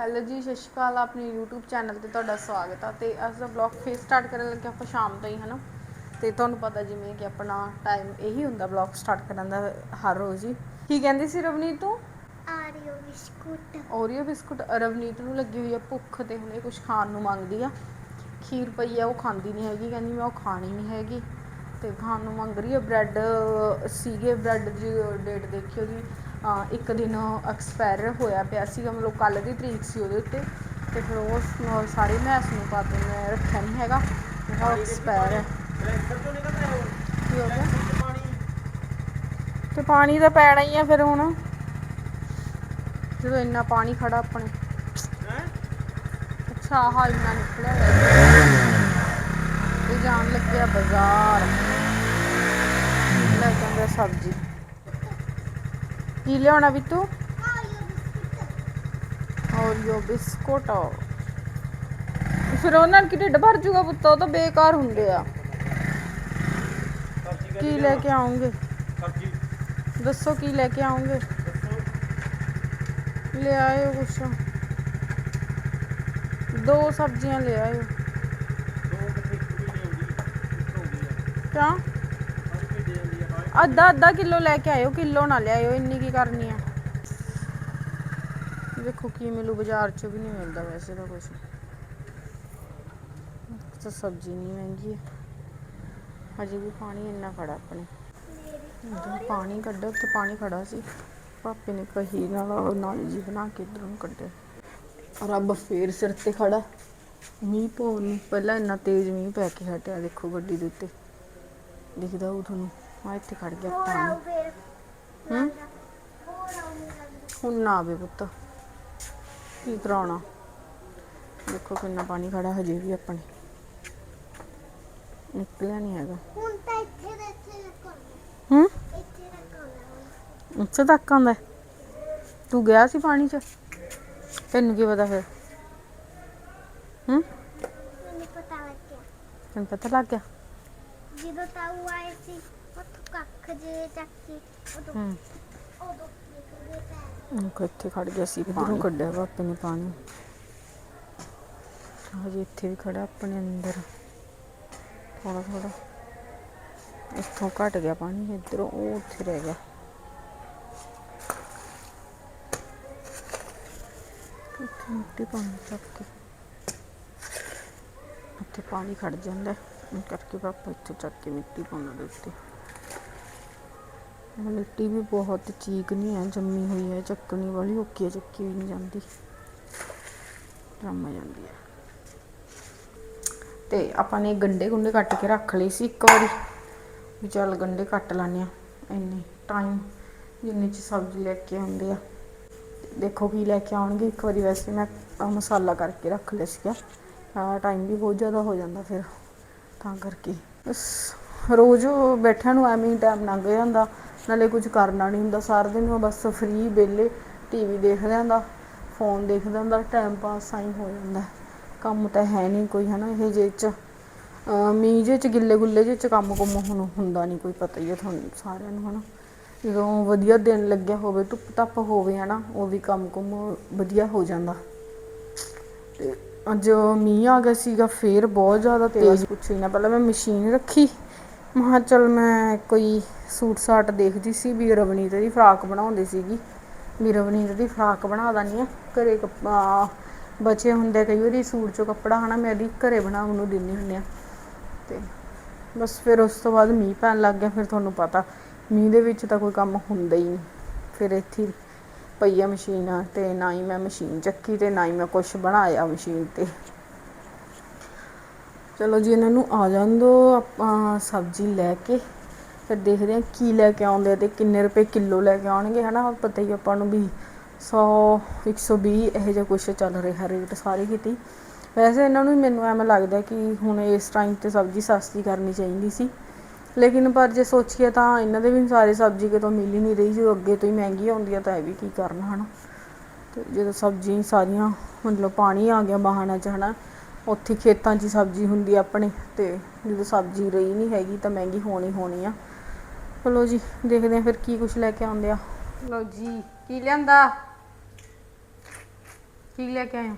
Hello ਜੀ ਸਤਿ ਸ਼੍ਰੀ ਅਕਾਲ ਆਪਣੇ YouTube ਚੈਨਲ ਤੇ ਤੁਹਾਡਾ ਸਵਾਗਤ ਆ। ਤੇ ਅੱਜ ਦਾ ਵਲੌਗ ਫੇਰ ਸਟਾਰਟ ਕਰਨ ਲੱਗੇ ਆਪਾਂ ਸ਼ਾਮ ਤੋਂ ਹੀ ਹਨਾ? ਤੇ ਤੁਹਾਨੂੰ ਪਤਾ ਜਿਵੇਂ ਕਿ ਆਪਣਾ ਟਾਈਮ ਇਹੀ ਹੁੰਦਾ ਵਲੌਗ ਸਟਾਰਟ ਕਰਨ ਦਾ ਹਰ ਰੋਜ਼ ਹੀ। ਕੀ ਕਹਿੰਦੀ ਸੀ ਰਵਨੀਤ ਤੂੰ? Oreo biscuit Oreo biscuit Ravneet ਨੂੰ ਲੱਗੀ ਹੋਈ ਆ ਭੁੱਖ ਤੇ ਹੁਣੇ ਕੁਝ ਖਾਣ ਨੂੰ ਮੰਗਦੀ ਆ। ਖੀਰ ਪਈ ਆ ਉਹ ਖਾਂਦੀ ਨਹੀਂ ਹੈਗੀ ਕਹਿੰਦੀ ਮੈਂ ਉਹ ਖਾਣੀ ਨਹੀਂ ਹੈਗੀ। ਤੇ ਖਾਣ ਨੂੰ ਮੰਗ ਰਹੀ ਆ ਬ੍ਰੈਡ ਸੀਗੇ ਬ੍ਰੈਡ ਦੀ ਡੇਟ ਦੇਖੀ ਉਹਦੀ। ਅਹ ਇੱਕ ਦਿਨ ਐਕਸਪਾਇਰ ਹੋਇਆ ਪਿਆ ਸੀਗਾ ਮਤਲਬ ਕੱਲ ਦੀ ਤਰੀਕ ਸੀ ਉਹਦੇ ਉੱਤੇ। ਤੇ ਫਿਰ ਉਹ ਸਾਰੇ ਮੈਸ ਨੂੰ ਪਾ ਕੇ ਮੈਂ ਰੱਖਿਆ ਨਹੀਂ ਹੈਗਾ ਉਹ ਐਕਸਪਾਇਰ ਹੈ। ਕੀ ਹੋ ਗਿਆ? ਤੇ ਪਾਣੀ ਤਾਂ ਪੈਣਾ ਹੀ ਆ ਫਿਰ ਹੁਣ। ਜਦੋਂ ਇੰਨਾ ਪਾਣੀ ਖੜਾ ਆਪਣੇ। ਅੱਛਾ ਆਹ ਇੰਨਾ ਨਿਕਲਿਆ ਇਹ ਜਾਣ ਲੱਗਿਆ ਬਾਜ਼ਾਰ। ਲੈ ਜਾਂਦੇ ਸਬਜ਼ੀ। ਕੀ ਲਿਆਉਣਾ ਵੀ ਤੂੰ ਆਰੀਓ ਬਿਸਕੁਟ ਓਰੀਓ ਬਿਸਕੁਟ ਫਿਰ ਉਹਨਾਂ ਨਾਲ ਕੀ ਢਿੱਡ ਭਰ ਜੂਗਾ ਪੁੱਤ ਉਹ ਤਾਂ ਬੇਕਾਰ ਹੁੰਦੇ ਆ। ਕੀ ਲੈ ਕੇ ਆਉਂਗੇ? ਸਬਜ਼ੀ ਦੱਸੋ ਕੀ ਲੈ ਕੇ ਆਉਂਗੇ? ਲੈ ਆਇਓ ਕੁਛ। ਦੋ ਸਬਜ਼ੀਆਂ ਲੈ ਆਇਓ। ਦੋ ਕਿੱਥੇ ਵੀ ਨਹੀਂ ਆਉਂਦੀ ਇੱਕ ਆਉਂਦੀ ਆ ਕਿਆ ਸਾਰੀ ਭੇਜ ਜਾਂਦੀ ਆ ਬਾਹਰ ਅੱਧਾ ਅੱਧਾ ਕਿਲੋ ਲੈ ਕੇ ਆਇਓ, ਕਿਲੋ ਨਾ ਲਿਆਇਓ, ਇੰਨੀ ਕੀ ਕਰਨੀ ਆ? ਦੇਖੋ ਕੀ ਮਿਲੂ ਬਾਜ਼ਾਰ 'ਚ ਵੀ ਨਹੀਂ ਮਿਲਦਾ ਵੈਸੇ ਤਾਂ ਕੁਝ ਤਾਂ ਸਬਜ਼ੀ ਨਹੀਂ ਮਹਿੰਗੀ ਹੈ ਹਜੇ ਵੀ ਪਾਣੀ ਇੰਨਾ ਖੜਾ ਆਪਣੇ। ਪਾਣੀ ਕੱਢਿਆ ਉੱਥੇ ਪਾਣੀ ਖੜਾ ਸੀ। ਪਾਪੇ ਨੇ ਕਹੀ ਨਾਲ, ਉਹ ਜੀ ਬਣਾ ਕੇ ਇਧਰ ਕੱਢਿਆ। ਰੱਬ ਫੇਰ ਸਿਰ ਤੇ ਖੜਾ। ਮੀਂਹ ਪਾਉਣ ਨੂੰ, ਪਹਿਲਾਂ ਇੰਨਾ ਤੇਜ਼ ਮੀਂਹ ਪੈ ਕੇ ਹਟਿਆ, ਦੇਖੋ ਗੱਡੀ ਦੇ ਉੱਤੇ। ਦਿਖਦਾ ਉਹ ਤੁਹਾਨੂੰ। ਆ ਇੱਥੇ ਖੜ ਗਿਆ ਫੇਰ ਹੂੰ? ਹੁਣ ਨਾ ਆਵੇ ਪੁੱਤ। ਕੀ ਕਰਾਉਣਾ? ਦੇਖੋ ਕਿੰਨਾ ਪਾਣੀ ਖੜਾ ਹਜੇ ਵੀ ਆਪਣੇ। ਨਿਕਲਿਆ ਨਹੀਂ ਹੈਗਾ। ਹੁਣ ਤਾਂ ਇੱਥੇ ਦੇ ਇੱਥੇ ਹੂੰ। ਉੱਥੇ ਤੱਕ ਆਉਂਦਾ ਹੈ? ਤੂੰ ਗਿਆ ਸੀ ਪਾਣੀ 'ਚ? ਤੈਨੂੰ ਕੀ ਪਤਾ ਫਿਰ? ਹੂੰ? ਮੈਨੂੰ ਪਤਾ ਲੱਗਿਆ। ਤੈਨੂੰ ਪਤਾ ਲੱਗ ਗਿਆ? ਜਦੋਂ ਤਾਊ ਆਏ ਸੀ ਉੱਥੋਂ ਕੱਖ ਜੇ ਚੱਕੀ ਉਦੋਂ ਹੂੰ ਉਦੋਂ ਨਿਕਲ ਗਏ ਪੈਰ ਉਹ ਇੱਥੇ ਖੜ ਗਿਆ ਸੀ ਇਧਰੋਂ ਕੱਢਿਆ ਪਾਪੇ ਨੇ ਪਾਣੀ ਹਜੇ ਇੱਥੇ ਵੀ ਖੜਾ ਆਪਣੇ ਅੰਦਰ ਥੋੜਾ ਥੋੜਾ ਇੱਥੋਂ ਘਟ ਗਿਆ ਪਾਣੀ ਇਧਰੋਂ ਉਹ ਉੱਥੇ ਰਹਿ ਗਿਆ ਇੱਥੇ ਮਿੱਟੀ ਪਾਣੀ ਚੱਕ ਕੇ ਉੱਥੇ ਪਾਣੀ ਖੜ ਜਾਂਦਾ ਹੈ, ਇਸ ਕਰਕੇ ਪਾਪਾ ਇੱਥੇ ਚੱਕ ਕੇ ਮਿੱਟੀ ਪਾਉਣਾ ਦੇ ਉੱਤੇ ਉਹ ਮਿੱਟੀ ਵੀ ਬਹੁਤ ਚੀਕ ਨਹੀਂ ਹੈ, ਜੰਮੀ ਹੋਈ ਹੈ, ਚੱਕਣੀ ਵਾਲੀ, ਔਖੀ ਹੈ, ਚੱਕੀ ਵੀ ਨਹੀਂ ਜਾਂਦੀ। ਜੰਮ ਜਾਂਦੀ ਹੈ। ਤੇ ਆਪਾਂ ਨੇ ਗੰਡੇ ਗੁੰਡੇ ਕੱਟ ਕੇ ਰੱਖ ਲਏ ਸੀ ਇੱਕ ਵਾਰੀ। ਵੀ ਚੱਲ ਗੰਡੇ ਕੱਟ ਲਾਨੇ ਆ ਇੰਨੇ ਟਾਈਮ ਜਿੰਨੇ ਚ ਸਬਜ਼ੀ ਲੈ ਕੇ ਆਉਂਦੇ ਆ। ਦੇਖੋ ਕੀ ਲੈ ਕੇ ਆਉਣਗੇ। ਇੱਕ ਵਾਰੀ ਵੈਸੇ ਮੈਂ ਮਸਾਲਾ ਕਰਕੇ ਰੱਖ ਲਿਆ ਸੀਗਾ। ਟਾਈਮ ਵੀ ਬਹੁਤ ਜ਼ਿਆਦਾ ਹੋ ਜਾਂਦਾ ਫਿਰ। ਤਾਂ ਕਰਕੇ। ਬਸ ਰੋਜ਼ ਬੈਠਿਆਂ ਨੂੰ ਐਵੇਂ ਹੀ ਟਾਈਮ ਲੰਘ ਜਾਂਦਾ। ਨਾਲੇ ਕੁਝ ਕਰਨਾ ਨਹੀਂ ਹੁੰਦਾ। ਸਾਰਾ ਦਿਨ ਉਹ ਬਸ ਫ੍ਰੀ ਵਿਹਲੇ ਟੀਵੀ ਦੇਖਦੇ ਹੁੰਦਾ ਫੋਨ ਦੇਖਦੇ ਹੁੰਦਾ ਟਾਈਮ ਪਾਸ ਆਈ ਹੋ ਜਾਂਦਾ। ਕੰਮ ਤਾਂ ਹੈ ਨਹੀਂ ਕੋਈ ਹਨਾ ਇਹ ਜੇ ਚ। ਮੀਂਹ ਜੇ ਚ ਗਿੱਲੇ ਗੁੱਲੇ ਜੇ ਚ ਕੰਮ ਕੁਮ ਹੁਣ ਹੁੰਦਾ ਨਹੀਂ ਕੋਈ ਪਤਾ ਹੀ ਹੈ ਤੁਹਾਨੂੰ ਸਾਰਿਆਂ ਨੂੰ ਹਨਾ। ਜਦੋਂ ਵਧੀਆ ਦਿਨ ਲੱਗਿਆ ਹੋਵੇ ਧੁੱਪ ਧੱਪ ਹੋਵੇ ਹਨਾ ਉਹ ਵੀ ਕੰਮ ਕੁਮ ਵਧੀਆ ਹੋ ਜਾਂਦਾ। ਤੇ ਅੱਜ ਮੀਂਹ ਆ ਗਿਆ ਸੀਗਾ ਫੇਰ ਬਹੁਤ ਜ਼ਿਆਦਾ ਤੇਜ਼। ਪੁੱਛੀ ਨਾ ਪਹਿਲਾਂ ਮੈਂ ਮਸ਼ੀਨ ਰੱਖੀ ਮੈਂ ਕਿਹਾ ਚੱਲ ਮੈਂ ਕੋਈ ਸੂਟ ਸਾਟ ਦੇਖਦੀ ਸੀ ਵੀ ਰਵਨੀਤ ਦੀ ਫਰਾਕ ਬਣਾਉਂਦੀ ਸੀਗੀ। ਵੀ ਰਵਨੀਤ ਦੀ ਫਰਾਕ ਬਣਾ ਦਾਨੀ ਆ ਘਰੇ ਕੱਪ- ਬਚੇ ਹੁੰਦੇ ਕਈ ਵਾਰੀ ਸੂਟ ਚੋਂ ਕੱਪੜਾ ਹਨਾ ਮੈਂ ਉਹਦੀ ਘਰੇ ਬਣਾਉਣ ਨੂੰ ਦਿੰਦੀ ਹੁੰਦੀ ਆ ਤੇ ਬਸ ਫਿਰ ਉਸ ਤੋਂ ਬਾਅਦ ਮੀਂਹ ਪੈਣ ਲੱਗ ਗਿਆ, ਫਿਰ ਤੁਹਾਨੂੰ ਪਤਾ ਮੀਂਹ ਦੇ ਵਿੱਚ ਤਾਂ ਕੋਈ ਕੰਮ ਹੁੰਦਾ ਹੀ ਨਹੀਂ। ਫਿਰ ਇੱਥੇ ਪਈ ਆ ਮਸ਼ੀਨ ਤੇ ਨਾ ਹੀ ਮੈਂ ਮਸ਼ੀਨ ਚੱਕੀ ਤੇ ਨਾ ਹੀ ਮੈਂ ਕੁਝ ਬਣਾਇਆ ਮਸ਼ੀਨ ਤੇ। ਚਲੋ ਜੀ, ਇਹਨਾਂ ਨੂੰ ਆ ਜਾਣ ਦੋ, ਆਪਾਂ ਸਬਜ਼ੀ ਲੈ ਕੇ ਫਿਰ ਦੇਖਦੇ ਹਾਂ ਕੀ ਲੈ ਕੇ ਆਉਂਦੇ ਆ ਤੇ ਕਿੰਨੇ ਰੁਪਏ ਕਿਲੋ ਲੈ ਕੇ ਆਉਣਗੇ, ਹਨਾ? ਪਤਾ ਹੀ ਆਪਾਂ ਨੂੰ ਵੀ 100 120 ਇਹੋ ਜਿਹਾ ਕੁਛ ਚੱਲ ਰਿਹਾ ਰੇਟ ਸਾਰੇ ਕਿਤੇ ਵੈਸੇ ਇਹਨਾਂ ਨੂੰ ਮੈਨੂੰ ਐਵੇਂ ਲੱਗਦਾ ਕਿ ਹੁਣ ਇਸ ਟਾਈਮ ਤੇ ਸਬਜ਼ੀ ਸਸਤੀ ਕਰਨੀ ਚਾਹੀਦੀ ਸੀ। ਲੇਕਿਨ ਪਰ ਜੇ ਸੋਚੀਏ ਤਾਂ ਇਹਨਾਂ ਦੇ ਵੀ ਸਾਰੇ ਸਬਜ਼ੀ ਕਿਤੋਂ ਮਿਲ ਹੀ ਨਹੀਂ ਰਹੀ, ਜੋ ਅੱਗੇ ਤੋਂ ਹੀ ਮਹਿੰਗੀ ਆਉਂਦੀ ਆ ਤਾਂ ਇਹ ਵੀ ਕੀ ਕਰਨਾ, ਹਨਾ? ਤੇ ਜਦੋਂ ਸਬਜ਼ੀ ਸਾਰੀਆਂ ਮਤਲਬ ਪਾਣੀ ਆ ਗਿਆ ਬਾਹਣਾ ਚ, ਹਨਾ? ਉੱਥੇ ਖੇਤਾਂ 'ਚ ਹੀ ਸਬਜ਼ੀ ਹੁੰਦੀ ਆ ਆਪਣੇ ਤੇ ਜਦੋਂ ਸਬਜ਼ੀ ਰਹੀ ਨਹੀਂ ਹੈਗੀ ਤਾਂ ਮਹਿੰਗੀ ਹੋਣੀ ਹੋਣੀ ਆ। ਚਲੋ ਜੀ ਦੇਖਦੇ ਆ ਫਿਰ ਕੀ ਕੁਝ ਲੈ ਕੇ ਆਉਂਦੇ ਆ। ਲਓ ਜੀ ਕੀ ਲਿਆਂਦਾ? ਕੀ ਲੈ ਕੇ ਆਏ ਹੋ?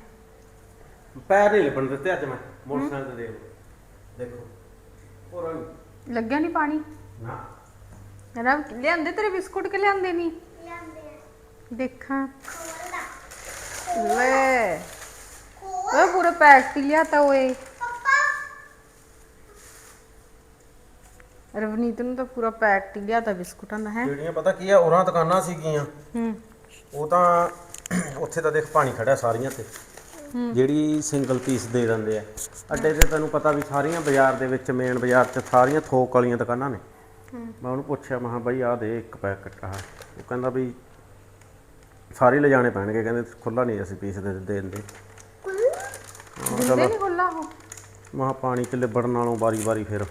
ਪੈਰ ਨਹੀਂ ਲੱਭਣ ਦਿੱਤੇ ਅੱਜ ਮੈਂ ਮੋਟਰਸਾਈਕਲ ਤੇ ਦੇਖ ਦੇਖੋ ਹੋਰ ਲੱਗਿਆ ਨਹੀਂ ਪਾਣੀ? ਨਾ। ਰਵ ਲਿਆਂਦੇ? ਤੇਰੇ ਬਿਸਕੁਟ ਕਿ ਲਿਆਂਦੇ ਨਹੀਂ ਲਿਆਂਦੇ ਆ। ਦੇਖਾਂ। ਲੈ। ਉਹ ਪੈਕਟ ਹੀ ਲਿਆਤਾ ਓਏ। ਪਾਪਾ ਰਵਨੀਤ ਨੂੰ ਤਾਂ ਪੂਰਾ ਪੈਕਟ ਹੀ ਲਿਆਤਾ ਬਿਸਕੁਟਾਂ ਦਾ ਹੈ। ਜਿਹੜੀਆਂ ਪਤਾ ਕੀ ਆ ਉਹਨਾਂ ਦੁਕਾਨਾਂ ਸੀਗੀਆਂ। ਹੂੰ। ਉਹ ਤਾਂ ਉੱਥੇ ਤਾਂ ਦੇਖ ਪਾਣੀ ਖੜਾ ਸਾਰੀਆਂ ਤੇ। ਜਿਹੜੀ ਸਿੰਗਲ ਪੀਸ ਦੇ ਦਿੰਦੇ ਆ। ਅੱਡੇ ਤੇ ਤੈਨੂੰ ਪਤਾ ਵੀ ਸਾਰੀਆਂ ਬਾਜ਼ਾਰ ਦੇ ਵਿੱਚ ਮੇਨ ਬਾਜ਼ਾਰ 'ਚ ਸਾਰੀਆਂ ਥੋਕ ਵਾਲੀਆਂ ਦੁਕਾਨਾਂ ਨੇ। ਮੈਂ ਉਹਨੂੰ ਪੁੱਛਿਆ ਮੈਂ ਕਿਹਾ ਬਾਈ ਆਹ ਦੇ ਇੱਕ ਪੈਕਟ ਆ ਉਹ ਕਹਿੰਦਾ ਵੀ ਸਾਰੇ ਲਿਜਾਣੇ ਪੈਣਗੇ ਕਹਿੰਦੇ ਖੁੱਲਾ ਨਹੀਂ ਅਸੀਂ ਪੀਸ ਦੇ ਦਿੰਦੇ ਦਿੰਦੇ ਨਹੀਂ ਖੁੱਲਾ ਉਹ? ਮੈਂ ਕਿਹਾ ਪਾਣੀ 'ਚ ਲਿਬੜਨ ਨਾਲੋਂ ਵਾਰੀ-ਵਾਰੀ ਫਿਰ।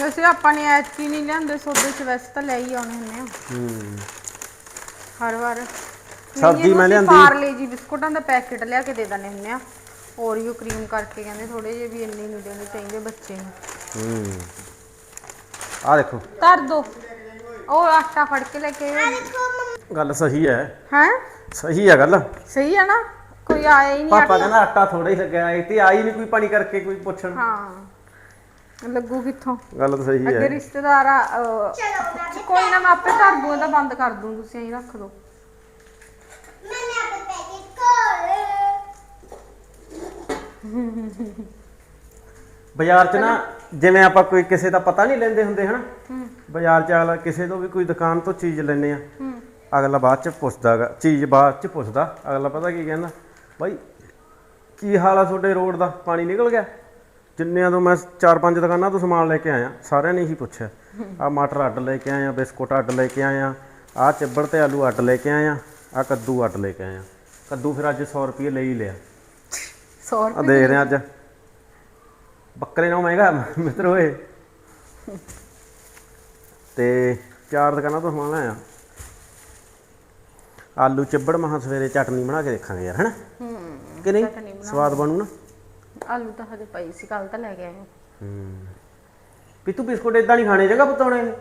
ਵੈਸੇ ਆਪਾਂ ਨੇ ਐਤਕੀ ਨਹੀਂ ਲਿਆਂਦੇ ਸੋਦੇ ਚ ਵੈਸੇ ਤਾਂ ਲੈ ਹੀ ਆਉਣੇ ਹੁੰਦੇ ਆ। ਹੂੰ। ਹਰ ਵਾਰ। ਸਬਜ਼ੀ ਮੈਂ ਲਿਆਂਦੀ। ਪਾਰਲੇ ਜੀ ਬਿਸਕੁਟਾਂ ਦਾ ਪੈਕੇਟ ਲਿਆ ਕੇ ਦੇ ਦਿੰਦੇ ਹੁੰਦੇ ਆ। ਓਰੀਓ ਕਰੀਮ ਕਰਕੇ ਕਹਿੰਦੇ ਥੋੜੇ ਜਿਹੇ ਵੀ ਇੰਨੇ ਨਹੀਂ ਦੇਣੇ ਚਾਹੀਦੇ ਬੱਚੇ ਨੂੰ। ਹੂੰ। ਆ ਦੇਖੋ। ਧਰ ਦੋ। ਉਹ ਆਟਾ ਫੜ ਕੇ ਲੈ ਕੇ ਗੱਲ ਸਹੀ ਹੈ। ਹੈ? ਸਹੀ ਹੈ ਗੱਲ। ਸਹੀ ਹੈ ਨਾ? ਕੋਈ ਆਇਆ ਹੀ ਨਹੀਂ ਪਾਪਾ ਆਟਾ। ਕਹਿੰਦਾ ਆਟਾ ਥੋੜਾ ਹੀ ਲੱਗਿਆ ਇਹ ਤੇ ਆਈ ਨਹੀਂ ਕੋਈ ਪਾਣੀ ਕਰਕੇ ਕੋਈ ਪੁੱਛਣ। ਹਾਂ। ਲੱਗੂ ਕਿੱਥੋਂ? ਗੱਲ ਤਾਂ ਸਹੀ ਅੱਗੇ ਹੈ ਰਿਸ਼ਤੇਦਾਰ ਆ ਕੋਈ ਨਾ ਮੈਂ ਆਪੇ ਕਰ ਦੂੰ ਇਹਦਾ ਬੰਦ ਕਰ ਦੂੰ ਤੁਸੀਂ ਐਂ ਰੱਖ ਦਿਓ ਬਾਜ਼ਾਰ 'ਚ ਨਾ ਜਿਵੇਂ ਆਪਾਂ ਕੋਈ ਕਿਸੇ ਦਾ ਪਤਾ ਨਹੀਂ ਲੈਂਦੇ ਹੁੰਦੇ ਹਨਾ? ਬਾਜ਼ਾਰ 'ਚ ਅਗਲਾ ਕਿਸੇ ਤੋਂ ਵੀ ਕੋਈ ਦੁਕਾਨ ਤੋਂ ਚੀਜ਼ ਲੈਣੇ ਆ। ਅਗਲਾ ਬਾਅਦ 'ਚ ਪੁੱਛਦਾਗਾ ਚੀਜ਼ ਬਾਅਦ 'ਚ ਪੁੱਛਦਾ। ਅਗਲਾ ਪਤਾ ਕੀ ਕਹਿੰਦਾ? ਬਾਈ ਕੀ ਹਾਲ ਆ ਤੁਹਾਡੇ ਰੋਡ ਦਾ? ਪਾਣੀ ਨਿਕਲ ਗਿਆ? ਜਿੰਨਿਆਂ ਤੋਂ ਮੈਂ ਚਾਰ ਪੰਜ ਦੁਕਾਨਾਂ ਤੋਂ ਸਮਾਨ ਲੈ ਕੇ ਆਇਆ ਸਾਰਿਆਂ ਨੇ ਇਹੀ ਪੁੱਛਿਆ। ਆ ਮਟਰ ਅੱਡ ਲੈ ਕੇ ਆਇਆ ਬਿਸਕੁਟ ਅੱਡ ਲੈ ਕੇ ਆਇਆ ਆ ਚੱਬੜ ਤੇ ਆਲੂ ਅੱਡ ਲੈ ਕੇ ਆਇਆ ਆ ਕੱਦੂ ਅੱਡ ਲੈ ਕੇ ਆਇਆ। ਕੱਦੂ ਫਿਰ ਅੱਜ 100 ਰੁਪਏ ਲੈ ਹੀ ਲਿਆ। 100 ਆ ਦੇਖ ਰਹੇ ਅੱਜ। ਬੱਕਰੇ ਨਾਲੋਂ ਮਹਿੰਗਾ ਮਿੱਤਰ ਹੋਏ ਤੇ ਚਾਰ ਦੁਕਾਨਾਂ ਤੋਂ ਸਮਾਨ ਆਇਆ। ਆਲੂ ਚੱਬੜ ਮਹਾਂ ਸਵੇਰੇ ਚਟਨੀ ਬਣਾ ਕੇ ਦੇਖਾਂਗੇ ਯਾਰ ਹੈਨਾ? ਹੂੰ ਕਿ ਨਹੀਂ? ਸਵਾਦ ਬਣੂ ਨਾ? ਆਲੂ ਤਾਂ ਹਜੇ ਪਈ ਸੀ ਕੱਲ ਤਾਂ ਲੈ ਕੇ ਆਏ। ਹੂੰ। ਵੀ ਤੂੰ ਬਿਸਕੁਟ ਇਦਾਂ ਨਹੀਂ ਖਾਣੇ ਜਗਾ ਪਤਾਉਣੇ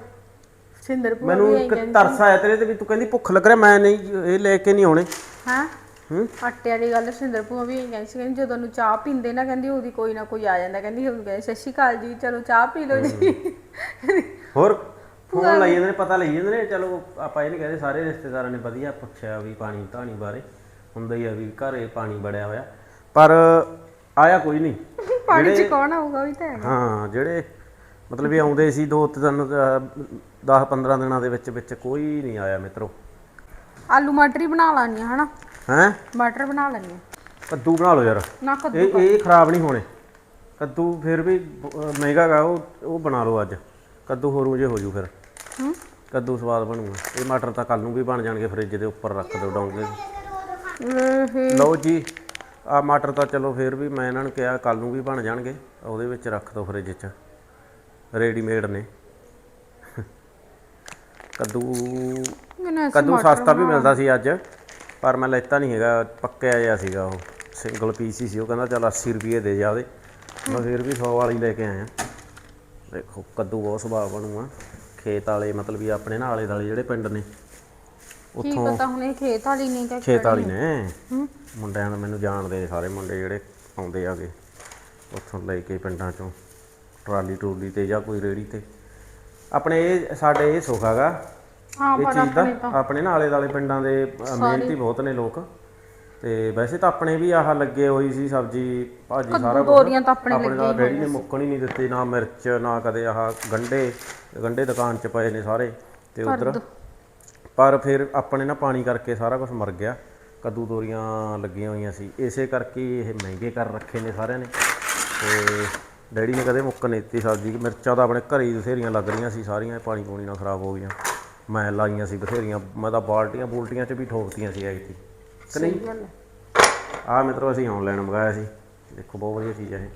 ਸਿੰਦਰ ਪੂਰੀ ਮੈਨੂੰ ਇੱਕ ਤਰਸ ਆਇਆ ਤੇਰੇ ਤੇ ਵੀ ਤੂੰ ਕਹਿੰਦੀ ਭੁੱਖ ਲੱਗ ਰਿਹਾ ਮੈਂ ਨਹੀਂ ਇਹ ਲੈ ਕੇ ਨਹੀਂ ਆਉਣੇ। ਹਾਂ? ਹੂੰ? ਆਟੇ ਵਾਲੀ ਗੱਲ ਸਿੰਦਰ ਭੂਆ ਵੀ ਇਹੀ ਕਹਿੰਦੀ ਸੀ ਕਹਿੰਦੀ ਜਦੋਂ ਨੂੰ ਚਾਹ ਪੀਂਦੇ ਨਾ ਕਹਿੰਦੀ ਉਹਦੀ ਕੋਈ ਨਾ ਕੋਈ ਆ ਜਾਂਦਾ ਕਹਿੰਦੀ ਹੁਣ ਕਹਿੰਦੇ ਸਤਿ ਸ਼੍ਰੀ ਅਕਾਲ ਜੀ ਚਲੋ ਚਾਹ ਪੀ ਲਓ ਜੀ। ਹੋਰ? ਫੋਨ ਲਾਈ ਜਾਂਦੇ ਨੇ ਪਤਾ ਲਈ ਜਾਂਦੇ ਨੇ ਚਲੋ ਆਪਾਂ ਇਹ ਨਹੀਂ ਕਹਿੰਦੇ ਸਾਰੇ ਰਿਸ਼ਤੇਦਾਰਾਂ ਨੇ ਵਧੀਆ ਪੁੱਛਿਆ ਵੀ ਪਾਣੀ ਧਾਣੀ ਬਾਰੇ ਹੁੰਦਾ ਹੀ ਆ ਵੀ ਘਰੇ ਪਾਣੀ ਬੜਿਆ ਹੋਇਆ ਪਰ ਆਇਆ ਕੋਈ ਨਹੀਂ ਪਾਣੀ ਚ ਕੌਣ ਆਊਗਾ ਵੀ ਤਾਂ ਹੈ ਹਾਂ ਜਿਹੜੇ ਮਤਲਬ ਵੀ ਆਉਂਦੇ ਸੀ ਦੋ ਤਿੰਨ 10 15 ਦਿਨਾਂ ਦੇ ਵਿੱਚ ਵਿੱਚ ਕੋਈ ਨਹੀਂ ਆਇਆ ਮਿੱਤਰੋ। ਆਲੂ ਮਟਰ ਹੀ ਬਣਾ ਲਾਂਗੇ ਹਨਾ? ਹੈਂ? ਮਟਰ ਬਣਾ ਲੈਣੇ ਕੱਦੂ ਬਣਾ ਲਓ ਯਾਰ। ਨਾ ਕੱਦੂ ਇਹ ਇਹ ਖਰਾਬ ਨਹੀਂ ਹੋਣੇ। ਕੱਦੂ ਫਿਰ ਵੀ ਮਹਿੰਗਾ ਗਾ ਉਹ ਉਹ ਬਣਾ ਲਓ ਅੱਜ। ਕੱਦੂ ਹੋਰ ਜੇ ਹੋ ਜੂ ਫਿਰ। ਹੂੰ? ਕੱਦੂ ਸਵਾਦ ਬਣੂਗਾ। ਇਹ ਮਟਰ ਤਾਂ ਕੱਲ ਨੂੰ ਵੀ ਬਣ ਜਾਣਗੇ ਫ੍ਰਿਜ ਦੇ ਉੱਪਰ ਰੱਖ ਦਿਓ ਡੋਂਗੇ। ਲਓ ਜੀ ਆ ਮਟਰ ਤਾਂ ਚਲੋ ਫਿਰ ਵੀ ਮੈਂ ਇਹਨਾਂ ਨੂੰ ਕਿਹਾ ਕੱਲ ਨੂੰ ਵੀ ਬਣ ਜਾਣਗੇ। ਉਹਦੇ ਵਿੱਚ ਰੱਖ ਦਿਓ ਫ੍ਰਿਜ 'ਚ। ਰੈਡੀਮੇਡ ਨੇ। ਕੱਦੂ ਕੱਦੂ ਸਸਤਾ ਵੀ ਮਿਲਦਾ ਸੀ ਅੱਜ ਪਰ ਮੈਂ ਲੈਤਾ ਨਹੀਂ ਹੈਗਾ। ਪੱਕਿਆ ਜਿਹਾ ਸੀਗਾ ਉਹ। ਸਿੰਗਲ ਪੀਸ ਹੀ ਸੀ। ਉਹ ਕਹਿੰਦਾ ਚੱਲ 80 ਰੁਪਏ ਦੇ ਜਾ ਉਹਦੇ। ਮੈਂ ਫਿਰ ਵੀ 100 ਵਾਲੀ ਲੈ ਕੇ ਆਇਆ। ਦੇਖੋ ਕੱਦੂ ਬਹੁਤ ਸਵਾਦ ਬਣੂਗਾ ਖੇਤ ਵਾਲੇ ਮਤਲਬ ਵੀ ਆਪਣੇ ਨਾਲ ਆਲੇ ਦਾਲੇ ਜਿਹੜੇ ਪਿੰਡ ਨੇ ਕੀ ਪਤਾ ਹੁਣ ਇਹ ਖੇਤ ਵਾਲੀ ਨਹੀਂ ਕਿ ਖੇਤ ਵਾਲੀ ਨੇ? ਮੁੰਡਿਆਂ ਨੂੰ ਮੈਨੂੰ ਜਾਣਦੇ ਨੇ ਸਾਰੇ ਮੁੰਡੇ ਜਿਹੜੇ ਆਉਂਦੇ ਆਗੇ ਉੱਥੋਂ ਲੈ ਕੇ ਪਿੰਡਾਂ ਚੋਂ। ਟਰਾਲੀ ਟਰੂਲੀ ਤੇ ਜਾਂ ਕੋਈ ਰੇੜੀ ਤੇ। ਆਪਣੇ ਇਹ ਸਾਡੇ ਇਹ ਸੁੱਖ ਹੈਗਾ। ਹਾਂ ਇਹ ਪਰ ਚੀਜ਼ ਦਾ ਆਪਣੇ ਨਾਲ ਦਾਲੇ ਪਿੰਡਾਂ ਦੇ ਮਿਹਨਤੀ ਬਹੁਤ ਨੇ ਲੋਕ। ਤੇ ਵੈਸੇ ਤਾਂ ਆਪਣੇ ਵੀ ਆਹ ਲੱਗੇ ਹੋਈ ਸੀ ਸਬਜ਼ੀ ਭਾਜੀ ਸਾਰਾ ਕੁਛ। ਤੋਰੀਆਂ ਤਾਂ ਆਪਣੇ ਆਪਣੇ ਨਾਲ ਡੈਡੀ ਨੇ ਮੁੱਕਣ ਹੀ ਨਹੀਂ ਦਿੱਤੀ ਨਾ ਮਿਰਚ ਨਾ ਕਦੇ ਆਹ ਗੰਡੇ ਗੰਡੇ ਦੁਕਾਨ 'ਚ ਪਏ ਨੇ ਸਾਰੇ ਤੇ ਉਧਰ। ਪਰ ਫਿਰ ਆਪਣੇ ਨਾ ਪਾਣੀ ਕਰਕੇ ਸਾਰਾ ਕੁਝ ਮਰ ਗਿਆ ਕੱਦੂ ਤੋਰੀਆਂ ਲੱਗੀਆਂ ਹੋਈਆਂ ਸੀ। ਇਸੇ ਕਰਕੇ ਇਹ ਮਹਿੰਗੇ ਕਰ ਰੱਖੇ ਨੇ ਸਾਰਿਆਂ ਨੇ। ਤੇ ਡੈਡੀ ਨੇ ਕਦੇ ਮੁੱਕ ਨਹੀਂ ਦਿੱਤੀ ਸਬਜ਼ੀ ਮਿਰਚਾਂ ਤਾਂ ਆਪਣੇ ਘਰੇ ਹੀ ਬਥੇਰੀਆਂ ਲੱਗ ਰਹੀਆਂ ਸੀ ਸਾਰੀਆਂ ਪਾਣੀ ਪੂਣੀ ਨਾਲ ਖਰਾਬ ਹੋ ਗਈਆਂ। ਮੈਂ ਲਾਈਆਂ ਸੀ ਬਥੇਰੀਆਂ ਮੈਂ ਤਾਂ ਬਾਲਟੀਆਂ ਬੂਲਟੀਆਂ 'ਚ ਵੀ ਠੋਕਤੀਆਂ ਸੀ ਐਗਤੀ ਕਿ ਨਹੀਂ? ਆ ਮਿੱਤਰੋ ਅਸੀਂ ਆਨਲਾਈਨ ਮੰਗਾਇਆ ਸੀ। ਦੇਖੋ ਬਹੁਤ ਵਧੀਆ ਚੀਜ਼ ਹੈ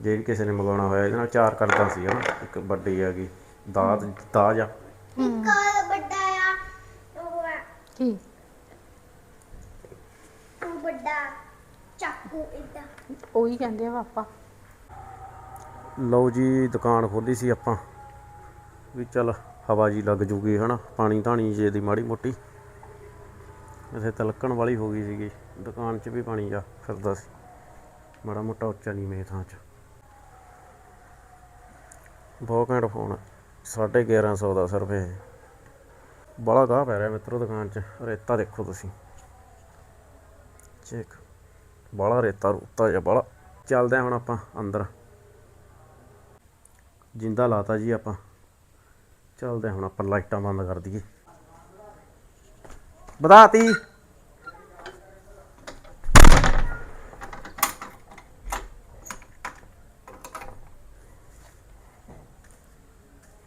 ਜੇ ਕਿਸੇ ਨੇ ਮੰਗਾਉਣਾ ਹੋਇਆ ਇਹਦੇ ਨਾਲ ਚਾਰ ਕਰਦਾ ਸੀ ਹਨਾ? ਇੱਕ ਵੱਡੀ ਆ ਗਈ ਦਾਜ ਦਾਜ ਆ। ਲਓ ਜੀ ਦੁਕਾਨ ਖੋਲੀ ਸੀ ਆਪਾਂ। ਵੀ ਚੱਲ ਹਵਾ ਜੀ ਲੱਗ ਜੂਗੀ ਹਨਾ? ਪਾਣੀ ਧਾਣੀ ਜੇ ਦੀ ਮਾੜੀ ਮੋਟੀ। ਇੱਥੇ ਤਲਕਣ ਵਾਲੀ ਹੋ ਗਈ ਸੀਗੀ, ਦੁਕਾਨ 'ਚ ਵੀ ਪਾਣੀ ਜਾ ਫਿਰਦਾ ਸੀ। ਮਾੜਾ ਮੋਟਾ ਉੱਚਾ ਨਹੀਂ ਮੇ ਥਾਂ 'ਚ। ਬਹੁਤ ਘੈਂਟ ਫੋਨ ਆ 1150 ਦਾ ਸਿਰਫ ਇਹ। ਬੜਾ ਗਾਹ ਪੈ ਰਿਹਾ ਮਿੱਤਰੋ ਦੁਕਾਨ 'ਚ, ਰੇਤਾ ਦੇਖੋ ਤੁਸੀਂ। ਚੈੱਕ ਬੜਾ ਰੇਤਾ ਰੂਤਾ ਜਿਹਾ ਬੜਾ ਚੱਲਦੇ ਹੁਣ ਆਪਾਂ ਅੰਦਰ। ਜਿੰਦਾ ਲਾਤਾ ਜੀ ਆਪਾਂ। ਚੱਲਦੇ ਹਾਂ ਹੁਣ ਆਪਾਂ ਲਾਈਟਾਂ ਬੰਦ ਕਰ ਦਈਏ। ਵਧਾਤੀ।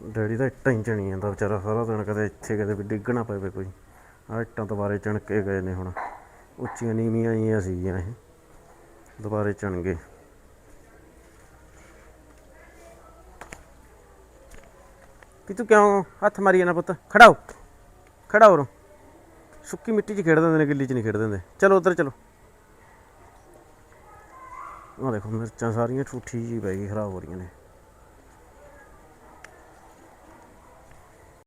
ਡੈਡੀ ਤਾਂ ਇੱਟਾਂ ਹੀ ਚਣੀ ਜਾਂਦਾ ਵਿਚਾਰਾ, ਸਾਰਾ ਦਿਨ ਕਦੇ ਇੱਥੇ ਕਦੇ ਵੀ ਡਿੱਗਣਾ ਪਵੇ ਕੋਈ। ਆਹ ਇੱਟਾਂ ਦੁਬਾਰੇ ਚਣ ਕੇ ਗਏ ਨੇ ਹੁਣ। ਉੱਚੀਆਂ ਨੀਵੀਆਂ ਆਈਆਂ ਸੀਗੀਆਂ ਇਹ। ਦੁਬਾਰੇ ਚਣ ਗਏ। ਕਿ ਤੂੰ ਕਿਉਂ ਹੱਥ ਮਾਰੀ ਜਾਣਾ ਪੁੱਤ? ਖੜਾਓ। ਖੜਾਓ ਰੋ ਸੁੱਕੀ ਮਿੱਟੀ 'ਚ ਖੇਡਦੇ ਹੁੰਦੇ ਨੇ, ਗਿੱਲੀ 'ਚ ਨਹੀਂ ਖੇਡਦੇ ਹੁੰਦੇ। ਚਲੋ ਉਧਰ ਚਲੋ। ਆਹ ਦੇਖੋ, ਮਿਰਚਾਂ ਸਾਰੀਆਂ ਠੂਠੀ ਜੀ ਪੈ ਗਈ, ਖਰਾਬ ਹੋ ਰਹੀਆਂ ਨੇ।